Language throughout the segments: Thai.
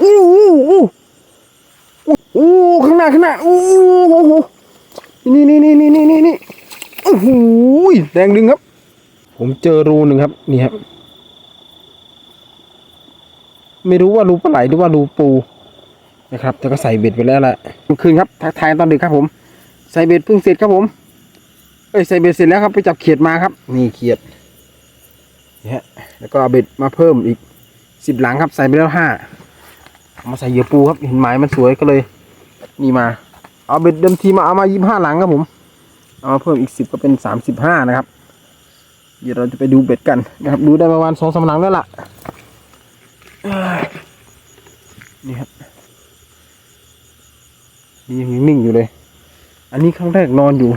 อู้อู้อู้อู้ข้างหน้าข้างหน้าอู้โอ้โหนี่นี่นี่นี่นี่นี่นี่โอ้โหแดงดึงครับ ผมเจอรูหนึ่งครับ นี่ครับ ไม่รู้ว่ารูปลาไหลหรือว่ารูปูนะครับแต่ก็ใส่เบ็ดไปแล้วแหละคืนครับทักทายตอนดึกครับผม ใส่เบ็ดเพิ่งเสร็จครับผม เอ้ยใส่เบ็ดเสร็จแล้วครับไปจับเขียดมาครับ นี่เขียดนี่ฮะแล้วก็เอาเบ็ดมาเพิ่มอีก สิบหลังครับใส่ไปแล้วห้ามาใส่เหยื่อปูครับเห็นหมายมันสวยก็เลยนี่มา เอาเบ็ดเดิมทีมาเอามายี่ห้าหลังครับผม เอามาเพิ่มอีกสิบก็เป็นสามสิบห้านะครับ เดี๋ยวเราจะไปดูเบ็ดกันนะครับ ดูได้ประมาณสองสามหลังแล้วล่ะนี่ครับนี่ยังนิ่งอยู่เลย อันนี้ครั้งแรกนอนอยู่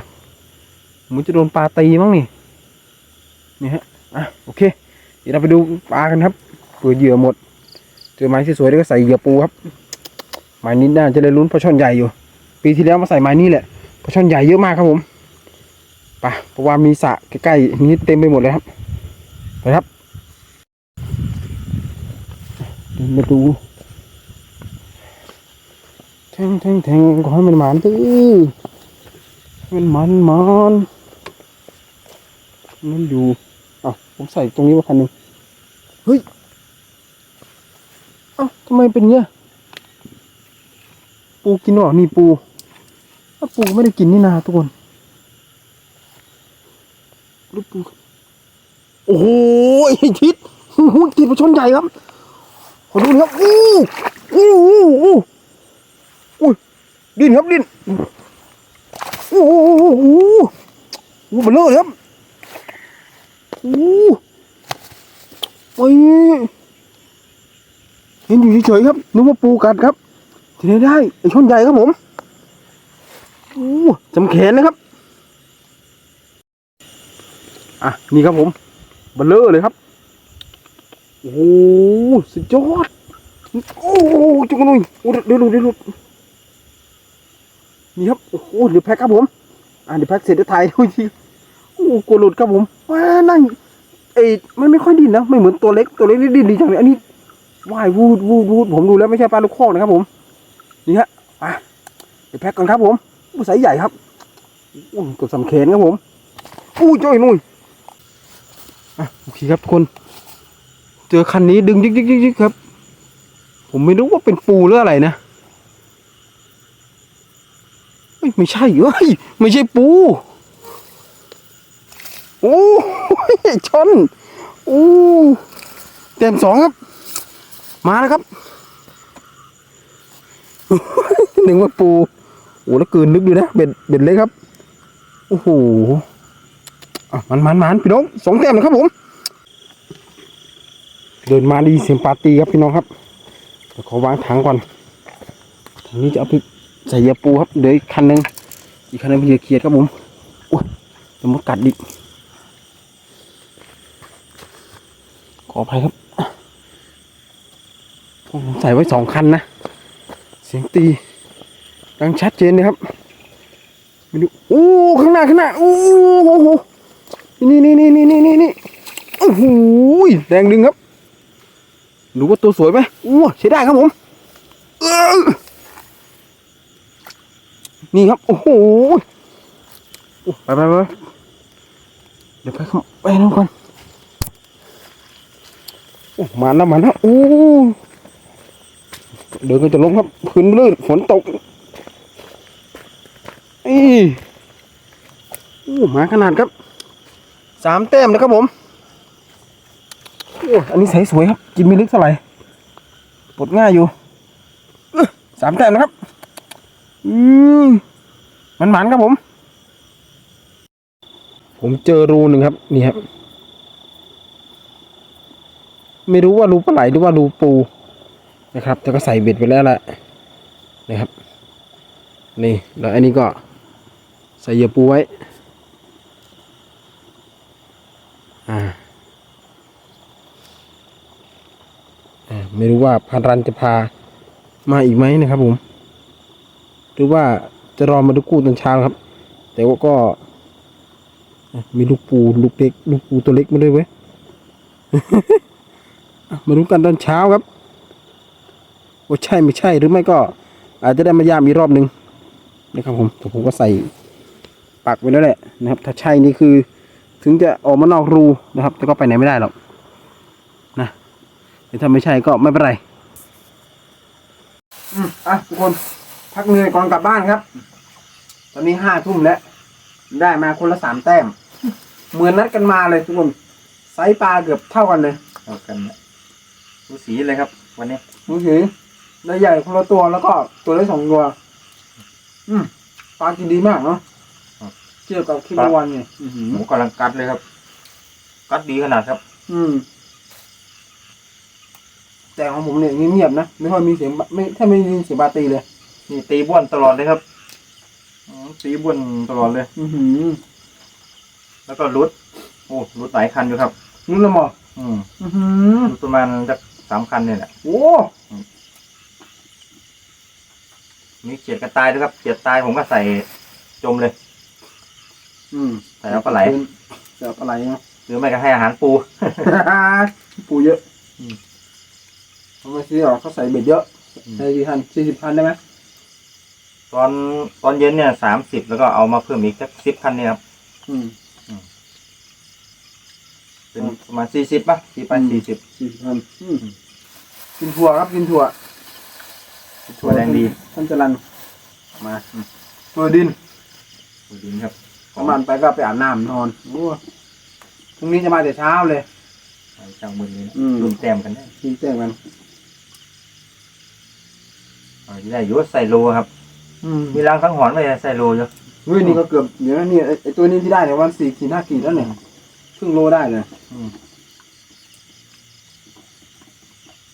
มันจะโดนปลาตีมั้งนี่นี่ฮะอะโอเค เดี๋ยวเราไปดูปลากันครับ เผื่อเหยื่อหมด เจอไม้ที่สวยแล้วก็ใส่เหยื่อปูครับไม้นี้น่าจะได้ลุ้นปลาช่อนใหญ่อยู่ ปีที่แล้วมาใส่ไม้นี้แหละปลาช่อนใหญ่เยอะมากครับผมไปเพราะว่ามีสระใกล้ๆนี้เต็มไปหมดเลยครับไปครับเดินมาดูแทงแทงแทงขอให้มันหมานตื้อมันมันมันมันอยู่อะผมใส่ตรงนี้มาคันหนึ่งเฮ้ย อ้าทำไมเป็นเงี้ย ปูกินหรอนี่ปูถ้าปูไม่ได้กินนี่นาทุกคนลูกปู โอ้โหไอทิศโอ้โหติดปลาชนใหญ่ครับ ขอดูหน่อยครับอู้อู้อู้อู้อุ้ยดินครับดินโอ้โหโอ้โหโอ้โหเลอเลยครับโอ้โหโอ้ย เห็นอยู่เฉยๆครับนึกว่าปูกัดครับที่ไหนได้ไอ้ช่อนใหญ่ครับผมโอ้จำแขนนะครับอะนี่ครับผมเบลเลอร์เลยครับโอ้สุดยอดโอ้จุกนุ่ยโอ้เดี๋ยวหลุดเดี๋ยวหลุดนี่ครับโอ้โหเดี๋ยวแพ็คครับผมอ่าเดี๋ยวแพ็คเสร็จเดี๋ยวถ่ายดูอีกทีโอ้กลัวหลุดครับผมว้านั่งเอ้ยมันไม่ค่อยดิ้นนะไม่เหมือนตัวเล็กตัวเล็กนี่ดิ้นดีจังเลยอันนี้ ว่ายวูดวูดวูดผมดูแล้วไม่ใช่ปลาลูกคอกนะครับผม นี่ฮะอะเดี๋ยวแพ็คก่อนครับผมอู้สายใหญ่ครับอู้เกดสำเขนครับผมอู้จ้อยนุ่ยอะโอเคครับทุกคน เจอคันนี้ดึงยิกยิกยิกยิกครับ ผมไม่รู้ว่าเป็นปูหรืออะไรนะเฮ้ยไม่ใช่เอ้ยไม่ใช่ปู โอ้ยชนโอ้เต็มสองครับ มาแล้วครับหนึ่งว่าปูโอ้แล้วเกินนึกดูนะเบ็ดเบ็ดเล็กครับโอ้โหมันมันมันพี่น้องสองแต้มนะครับผม เดินมาดีเสียงปาร์ตี้ครับพี่น้องครับขอวางถังก่อนถังนี้จะเอาไปใส่ยาปูครับเดี๋ยวอีกคันหนึ่งอีกคันหนึงเป็นเหยาเขียดครับผมโอ้ยจะมดกัดดิขออภัยครับ ผมใส่ไว้สองคันนะ เสียงตี ดังชัดเจนเลยครับไม่ดูโอ้ข้างหน้าข้างหน้าโอ้โหนี่นี่นี่นี่นี่นี่นี่โอ้โหแดงดึงครับดูว่าตัวสวยไหมโอ้ใช้ได้ครับผมนี่ครับ โอ้โหไปไปไปเดี๋ยวไปข้างไปน้องก่อนโอ้มาแล้วมาแล้วโอ้ เดินก็จะล้มครับพื้นลื่นฝนตกอีโอ้มาขนาดครับสามแต้มนะครับผมโอ้อันนี้ใสสวยครับ กินไม่ลึกเท่าไหร่ปลดง่ายอยู่สามแต้มนะครับ อืมมันหมันครับผม ผมเจอรูหนึ่งครับ นี่ครับ ไม่รู้ว่ารูปลาไหลหรือว่ารูปู นะครับแต่ก็ใส่เบ็ดไปแล้วแหละนะครับนี่แล้วอันนี้ก็ใส่เหยื่อปูไว้อ่าไม่รู้ว่าพันรันจะพามาอีกไหมนะครับผมหรือว่าจะรอมาดูกู้ตอนเช้าครับ แต่ว่าก็มีลูกปูลูกเล็กลูกปูตัวเล็กมาด้วยเว้ยมาดูกันตอนเช้าครับ ว่าใช่ไม่ใช่หรือไม่ก็ อาจจะได้มายามอีกรอบหนึ่งนะครับผมแต่ผมก็ใส่ปักไว้แล้วแหละนะครับ ถ้าใช่นี่คือ ถึงจะออกมานอกรูนะครับ แต่ก็ไปไหนไม่ได้หรอกนะแต่ถ้าไม่ใช่ก็ไม่เป็นไรอืมอะทุกคนพักเหนื่อยก่อนกลับบ้านครับ ตอนนี้ห้าทุ่มแล้ว ได้มาคนละสามแต้ม เหมือนนัดกันมาเลยทุกคนไซส์ปลาเกือบเท่ากันเลยเอากันนะดูสีเลยครับ วันนี้มือถือ ได้ใหญ่คนละตัวแล้วก็ตัวเล็กสองตัว อืมปลากินดีมากเนาะเทียบกับคลิปเมื่อวันไงอื้อหือ หมูกำลังกัดเลยครับ กัดดีขนาดครับ อืม แต่ของผมเนี่ยเงียบๆนะ ไม่ค่อยมีเสียงบะไม่ถ้าไม่ได้ยินเสียงบาตีเลย นี่ตีบ้วนตลอดเลยครับอืมตีบ้วนตลอดเลย อือหือแล้วก็รุดโอ้รุดหลายคันอยู่ครับนุ่นละหมออืมอือหือรุดประมาณสักสามคันเนี่ยแหละโอ้ มีเขียดกระตายด้วยครับเขียดตายผมก็ใส่จมเลย อืมใส่แล้วปลาไหลใส่แล้วปลาไหลเนาะหรือไม่ก็ให้อาหารปู ปูเยอะอืมเขาไม่ซื้อหรอกเขาใส่เบ็ดเยอะอืมใส่กี่พันสี่สิบพันได้ไหมตอนตอนเย็นเนี่ยสามสิบแล้วก็เอามาเพิ่มอีกสักสิบคันเนี่ยครับอืมเป็นประมาณสี่สิบป่ะสี่ไปอืมสี่สิบสี่สิบพันอืมกินถั่วครับกินถั่ว ถั่วแดงดีท่านจรันมาตัวดินถั่วดินครับประมาณไปก็ไปอาบน้ำนอนโอ้พรุ่งนี้จะมาแต่เช้าเลยไปเจ้ามือเลยนะอืมรวมแต้มกันได้กินแจ้งกันเอาที่ได้อยุ่ใส่โลครับอืมมีรางสังหรณ์ไหมใส่โลอยู่เฮ้ยนี่ก็เกือบเดี๋ยวนะเนี่ยไอ้ไอตัวนี้ที่ได้เนี่ยวันสี่ขีดห้าขีดแล้วเนี่ยครึ่งโลได้เลย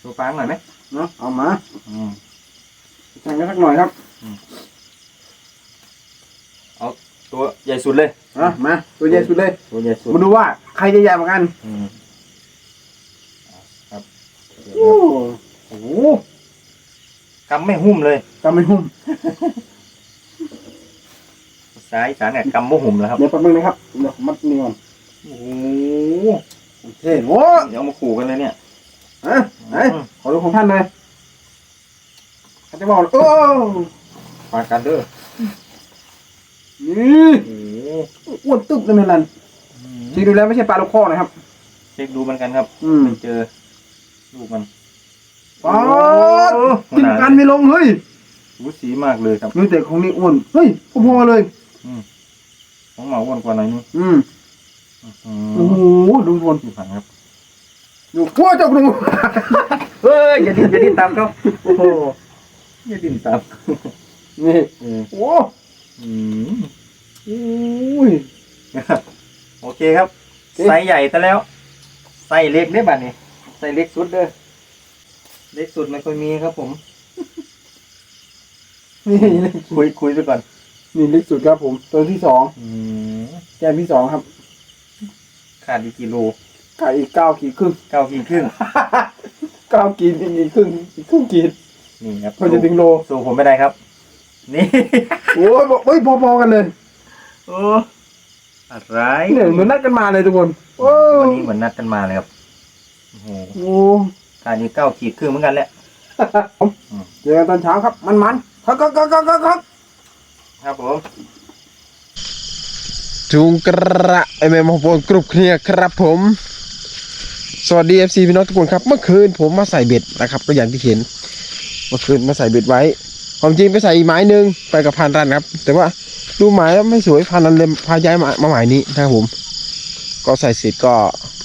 ตัวฟางหน่อยไหมเนาะเอามา อืม แข่งกันสักหน่อยครับตัวใหญ่สุดเลยอะมาตัวใหญ่สุดเลยตัวใหญ่สุดมาดูว่าใครจะใหญ่กว่ากันอืมครับโอ้โหกำไม่หุ้มเลยกำไม่หุ่มซ้ายสารเนี่ยกำไม่หุ้มแล้วครับเดี๋ยวแป๊บนึงนะครับเดี๋ยวมัดนี่ก่อนโอ้โหเท่โว้เดี๋ยวเอามาขู่กันเลยเนี่ยฮะไหนขอดูของท่านหน่อย เขาจะบอกโอ้ปากันเด้อนี่โอ้โหอ้วนตึ๊บเลยแม่ลันจริงดูแล้วไม่ใช่ปลาลูกคอกนะครับ เช็คดูเหมือนกันครับอืม ไม่เจอลูกมันป๊าดโอ้โหกินกันไม่ลงเฮ้ยวุ้สีมากเลยครับ นี่แต่ของนี่อ้วนเฮ้ยพอๆเลยของหมาอ้วนกว่าหน่อยนึงอืมอืโอ้มโหดูคนที่ผังครับดูขั้วเจ้าดูเฮ้ยอย่าดิ้นอย่าดิ้นตามเขาโอ้โห อย่าดิ้นตามนี่เออโอ้อืมโอ้ยโอเคครับโอเคไซส์ใหญ่แต่แล้วไซส์เล็กได้บัดนี้ไซส์เล็กสุดเด้อเล็กสุดไม่ค่อยมีครับผม นี่คุยคุยไปก่อนนี่เล็กสุดครับผม ตัวที่สองอืมแก้มที่สองครับ ขาดอีกกิโลไก่อีกเก้าขีดครึ่งเก้าขีดครึ่งเก้าขีดอีกครึ่งอีกครึ่งขีด นี่ครับเพื่อจะถึงโลสู้ผมไม่ได้ครับ นี่ โอ้ยบอกเฮ้ยพอๆกันเลยโอ้อะไรเนี่ยเหมือนนัดกันมาเลยทุกคนโอ้วันนี้เหมือนนัดกันมาเลยครับโอ้โหโอ้ขาดอีกเก้าขีดครึ่งเหมือนกันแหละเจอกันตอนเช้าครับ มันๆครับครับครับครับครับครับผมจุงกระไอแมมของผมกรุบเคลียร์ครับผม สวัสดีเอฟซีพี่น้องทุกคนครับ เมื่อคืนผมมาใส่เบ็ดนะครับก็อย่างที่เห็น เมื่อคืนมาใส่เบ็ดไว้ ความจริงไปใส่อีกไม้หนึ่งไปกับพันรันครับ แต่ว่าดูหมายแล้วไม่สวยพันรันเลยพาย้ายมามาหมายนี้นะครับผม ก็ใส่เสร็จก็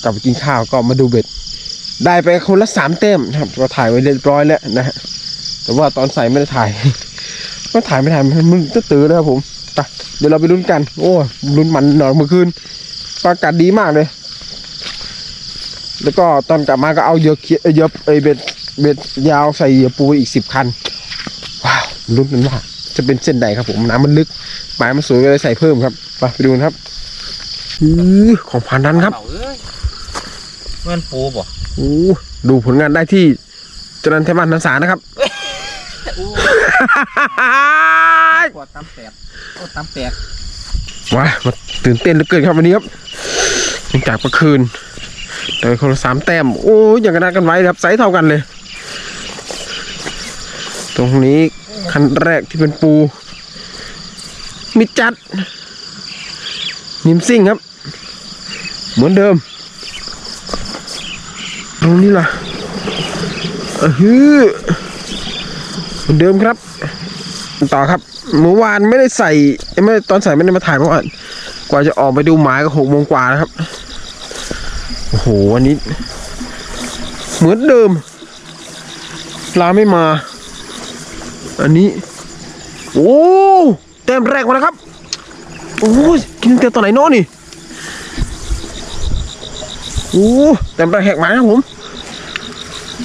กลับไปกินข้าวก็มาดูเบ็ด ได้ไปคนละสามเต็มนะครับก็ถ่ายไว้เรียบร้อยแล้วนะฮะแต่ว่าตอนใส่ไม่ได้ถ่าย ก็ถ่ายไม่ถ่ายมันตื้อๆเลยครับผมไปเดี๋ยวเราไปลุ้นกัน โอ้ลุ้นมันหน่อยเมื่อคืนปลากัดดีมากเลย แล้วก็ตอนกลับมาก็เอาเยอะเยเอ่อเหยอะไอเบ็ด เบ็ดยาวใส่เหยอะปูอีกสิบคัน ว้าวลุ้นกันว่าจะเป็นเส้นใดครับผมน้ำมันลึกหมายมันสวยก็เลยใส่เพิ่มครับไปไปดูกันครับอื้อของพันนั้นครับเอ้ยเมื่อนปูบ่โอ้ดูผลงานได้ที่จรันเทวันนันสานะครับปวดตามแตกปวดตามแตกว้ามาตื่นเต้นเหลือเกินครับวันนี้ครับหลังจากเมื่อคืนแต่คนละสามแต้ม โอ้ยอย่างกันนัดกันไว้ครับไซส์เท่ากันเลย ตรงนี้คันแรกที่เป็นปู มิดจัด นิมซิ่งครับ เหมือนเดิม ตรงนี้ล่ะเออฮือเหมือนเดิมครับ ต่อครับเมื่อวานไม่ได้ใส่ไม่ตอนใส่ไม่ได้มาถ่ายเมื่อวานกว่าจะออกไปดูหมายก็หกโมงกว่านะครับโอ้โหวันนี้ เหมือนเดิมปลาไม่มา อันนี้ โอ้แต้มแรกมาแล้วครับ โอ้กินแต่ตอนไหนเน้อนี่โอ้แต้มแรกแหกมาครับผม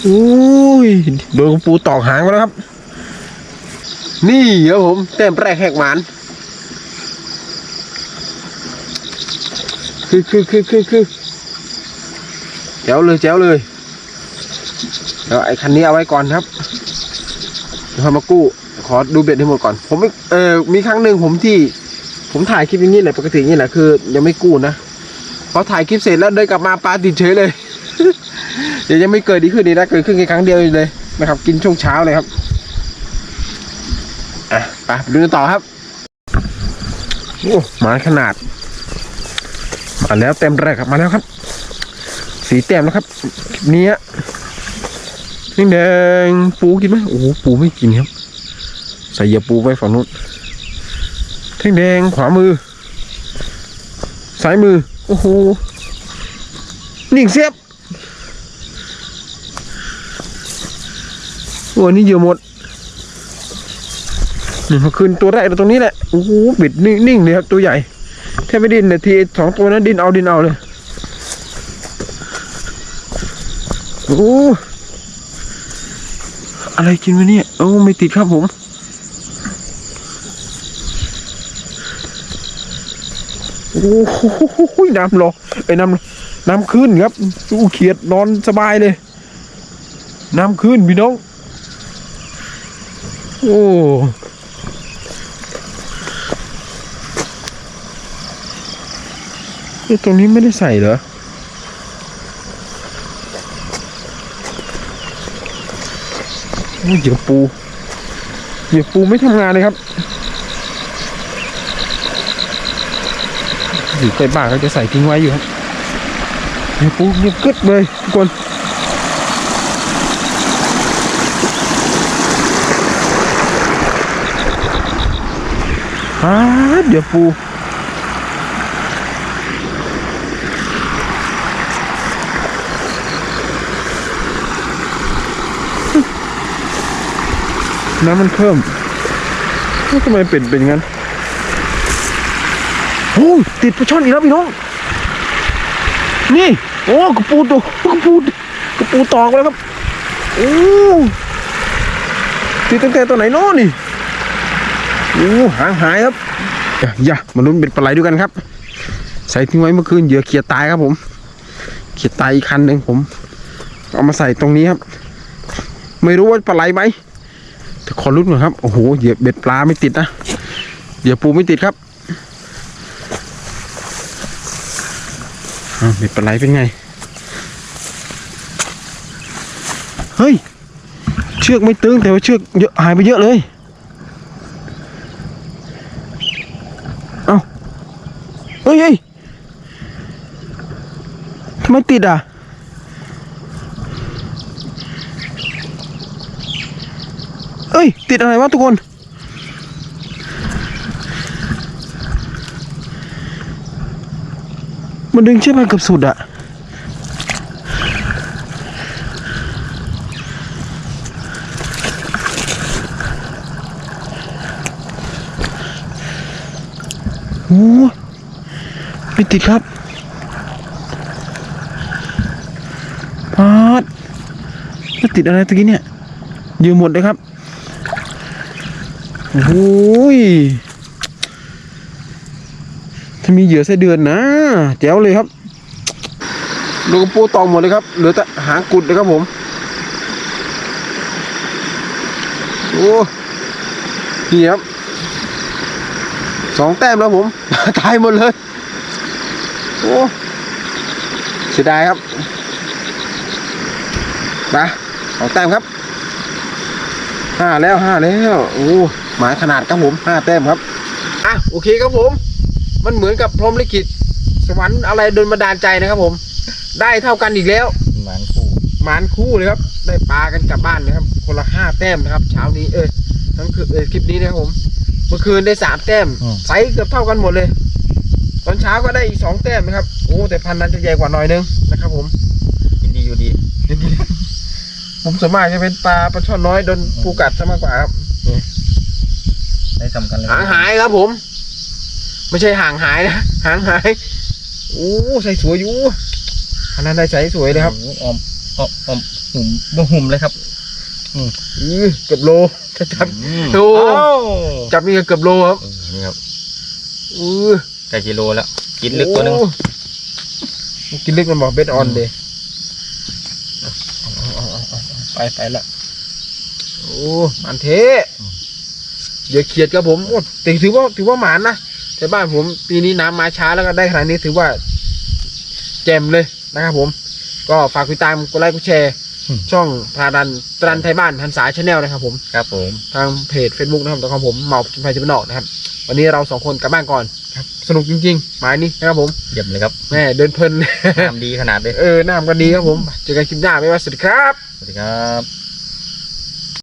โอ้ยโดนปูตอกหางไปแล้วครับ นี่ครับผมแต้มแรกแหกหมานคือคือคือคือคือแจ๋วเลยแจ๋วเลยเดี๋ยวไอ้คันนี้เอาไว้ก่อนครับ เดี๋ยวพอมากู้ ขอดูเบ็ดให้หมดก่อน ผมไม่เออมีครั้งหนึ่งผมที่ ผมถ่ายคลิปอย่างนี้แหละปกติอย่างนี้แหละคือยังไม่กู้นะพอถ่ายคลิปเสร็จแล้วเดินกลับมาปลาติดเฉยเลย เดี๋ยวยังไม่เกิดดีขึ้นดีนะเกิดขึ้นแค่ครั้งเดียวเลยนะครับ กินช่วงเช้าเลยครับอะไปดูกันต่อครับโอ้มาขนาดมาแล้วเต็มแรกครับมาแล้วครับ สีเต็มแล้วครับคลิปนี้ แดงปูกินไหมโอ้โหปูไม่กินครับ ใส่เหยื่อปูไว้ฝั่งนู้นแท่งแดงขวามือซ้ายมือ โอ้โหนิ่งเสียบโอ้อันนี่เยื่อหมดนี่มาคืนตัวแรกตรงนี้แหละ โอ้โหบิดนิ่งๆเลยครับตัวใหญ่แทบไม่ดินเลยทีสองตัวนั้นดินเอาดินเอาเลย โอ้ อะไรกินวะเนี่ยโอ้ไม่ติดครับผม โอ้โหน้ำรอไอ้น้ำน้ำขึ้นครับอู้เขียดนอนสบายเลย น้ำขึ้นพี่น้อง โอ้เอ๊ะตรงนี้ไม่ได้ใส่เหรอ โอ้ย เหยื่อปูเหยื่อปูไม่ทำงานเลยครับอยู่ใกล้บ้านก็จะใส่ทิ้งไว้อยู่ครับเหยื่อปูเงียบกึดเลยทุกคนฮาเดี๋ยวปู น้ำมันเพิ่มทำไมเป็นเป็นงั้นโอ้ติดปลาช่อนอีกแล้วพี่น้อง นี่ โอ้กระปูตัวกระปูกระปูตอกแล้วครับ โอ้ติดตั้งแต่ตัวไหนน้อนี่ โอ้หางหายครับ อย่ายามาลุ้นเป็นปลาไหลด้วยกันครับ ใส่ทิ้งไว้เมื่อคืนเหยื่อเขียดตายครับผม เขียดตายอีกคันหนึ่งผม เอามาใส่ตรงนี้ครับ ไม่รู้ว่าปลาไหลไหม ขอลุ้นหน่อยครับ โอ้โห เหยื่อเบ็ดปลาไม่ติดนะ เหยื่อปูไม่ติดครับเบ็ดปลาไหลเป็นไง เฮ้ย เชือกไม่ตึงแต่ว่าเชือกเยอะหายไปเยอะเลยเฮ้ยเฮ้ยทำไมติดอะ เอ้ย ติดอะไรวะทุกคน มันดึงเชือกมาเกือบสุดอะโอ้ไม่ติดครับพาดจะติดอะไรตะกี้เนี่ยยืมหมดเลยครับ โอ้ยถ้ามีเหยื่อไส้เดือนนะแจ๋วเลยครับลูกปูตองหมดเลยครับเหลือแต่หางกุดเลยครับผมโอ้นี่ครับสองแต้มแล้วผมตายหมดเลยโอ้เสียดายครับมาสองแต้มครับห้าแล้วห้าแล้วโอ้ หมายขนาดครับผมห้าแต้มครับอะโอเคครับผม มันเหมือนกับพรหมลิขิตสวรรค์อะไรโดนบันดาลใจนะครับผม ได้เท่ากันอีกแล้ว หมานคู่หมานคู่เลยครับ ได้ปลากันกลับบ้านนะครับ คนละห้าแต้มนะครับ เช้านี้เออทั้งคืนเออคลิปนี้นะครับผม เมื่อคืนได้สามแต้มไซส์เกือบเท่ากันหมดเลย ตอนเช้าก็ได้อีกสองแต้มนะครับ โอ้แต่พันนั้นจะใหญ่กว่าหน่อยนึงนะครับ ผมกินดีอยู่ดี ผมส่วนมากจะเป็นปลาปลาช่อนน้อยโดนปูกัดซะมากกว่าครับ ได้สำคัญเลยหางหายครับผม ไม่ใช่ห่างหายนะหางหายโอ้ใส่สวยอยู่พันนั้นได้ใส่สวยเลยครับโอ้โหออมออมออมหุ่มบ่หุ่มเลยครับอือเกือบโลจะจับอืมโอ้อ้าวจับนี่ก็เกือบโลครับเออนี่ครับอือไก่กิโลแล้วกินลึกตัวหนึงโอ้กินลึกมันบอกเบ็ดออนเลยไปไปละโอ้มันเท เดี๋ยวเขียดครับผมโอ้แต่ถือว่าถือว่าหมานนะแต่บ้านผมปีนี้น้ำมาช้าแล้วก็ได้ขนาดนี้ถือว่าแจ่มเลยนะครับผม ก็ฝากติดตามกดไลค์กดแชร์ช่องพาดันตรันไทยบ้านทันสาชาแนลนะครับผมครับผมทางเพจ Facebook นะครับแต่ของผมเหมาจินไฟจินนอกนะครับ วันนี้เราสองคนกลับบ้านก่อนครับสนุกจริงๆหมายนี้นะครับผมเยี่ยมเลยครับแม่เดินเพลินทำดีขนาดเลยเออหน้ามันก็ดีครับผมเจอกันคลิปหน้าบ๊ายบายสวัสดีครับ สวัสดีครับ